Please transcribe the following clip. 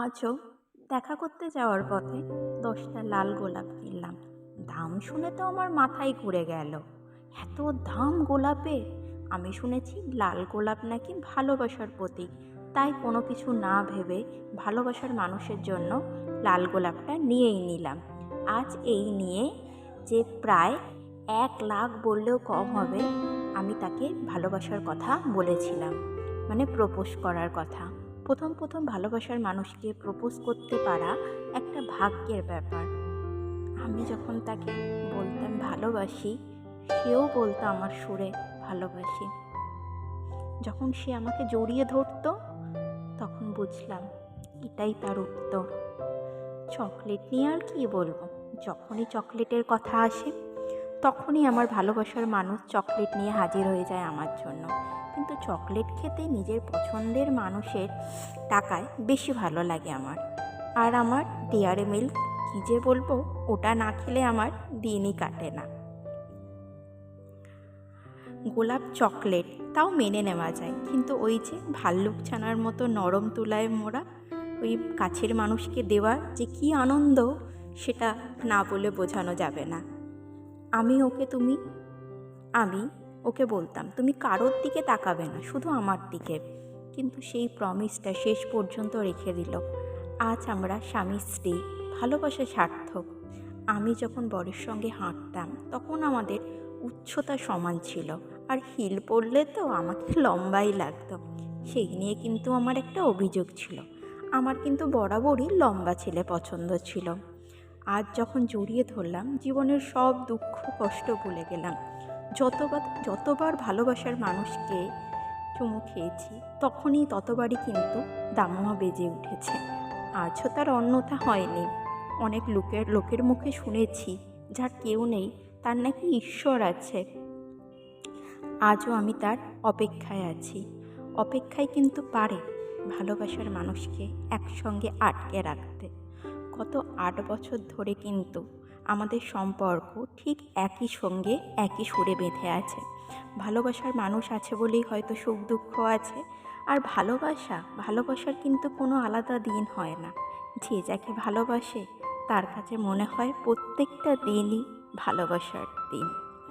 আজও দেখা করতে যাওয়ার পথে দশটা লাল গোলাপ কিনলাম। দাম শুনে তো আমার মাথায় ঘুরে গেল। এত দাম গোলাপে? আমি শুনেছি লাল গোলাপ নাকি ভালোবাসার প্রতীক। তাই কোনো কিছু না ভেবে ভালোবাসার মানুষের জন্য লাল গোলাপটা নিয়েই নিলাম। আজ এই নিয়ে যে প্রায় এক লাখ বললেও কম হবে, আমি তাকে ভালোবাসার কথা বলেছিলাম। মানে প্রপোজ করার কথা। প্রথম প্রথম ভালোবাসার মানুষকে প্রপোজ করতে পারা একটা ভাগ্যের ব্যাপার। আমি যখন তাকে বলতাম ভালোবাসি, সেও বলতো আমার সুরে ভালোবাসি। যখন সে আমাকে জড়িয়ে ধরতো, তখন বুঝলাম এটাই তার উত্তর। চকলেট নিয়ে আর কি বলব? যখনই চকলেটের কথা আসে তখনই আমার ভালোবাসার মানুষ চকলেট নিয়ে হাজির হয়ে যায় আমার জন্য। কিন্তু চকলেট খেতে নিজের পছন্দের মানুষের টাকায় বেশি ভালো লাগে আমার। আর আমার ডেয়ারি মিল্ক কী যে বলব, ওটা না খেলে আমার দিনই কাটে না। গোলাপ চকলেট, তাও মেনে নেওয়া যায়। কিন্তু ওই যে ভাল্লুক ছানার মতো নরম তুলায় মোড়া, ওই কাছের মানুষকে দেওয়ার যে কী আনন্দ, সেটা না বলে বোঝানো যাবে না। আমি ওকে তুমি, আমি ওকে বলতাম, তুমি কারোর দিকে তাকাবে না, শুধু আমার দিকে। কিন্তু সেই প্রমিসটা শেষ পর্যন্ত রেখে দিল। আজ আমরা স্বামী, স্ত্রী, ভালোবাসা সার্থক। আমি যখন বরের সঙ্গে হাঁটতাম, তখন আমাদের উচ্চতা সমান ছিল। আর হিল পড়লে তো আমাকে লম্বাই লাগতো। সেই নিয়ে কিন্তু আমার একটা অভিযোগ ছিল। আমার কিন্তু বরাবরই লম্বা ছেলে পছন্দ ছিল। আজ যখন জড়িয়ে ধরলাম, জীবনের সব দুঃখ, কষ্ট ভুলে গেলাম। যতবার যতবার ভালোবাসার মানুষকে চুমু খেয়েছি, তখনই ততবারই কিন্তু দামোয়া বেজে উঠেছে। আজও তার অন্যথা হয়নি। অনেক লোকের লোকের মুখে শুনেছি, যার কেউ নেই, তার নাকি ঈশ্বর আছে। আজও আমি তার অপেক্ষায় আছি। অপেক্ষায় কিন্তু পারে ভালোবাসার মানুষকে একসঙ্গে আটকে রাখতে। গত আট বছর ধরে কিন্তু আমাদের সম্পর্ক ঠিক একই সঙ্গে একই সুরে বেঁধে আছে। ভালোবাসার মানুষ আছে বলেই হয়তো সুখ দুঃখ আছে, আর ভালোবাসা, ভালোবাসার কিন্তু কোনো আলাদা দিন হয় না। যে যাকে ভালোবাসে, তার কাছে মনে হয় প্রত্যেকটা দিনই ভালোবাসার দিন।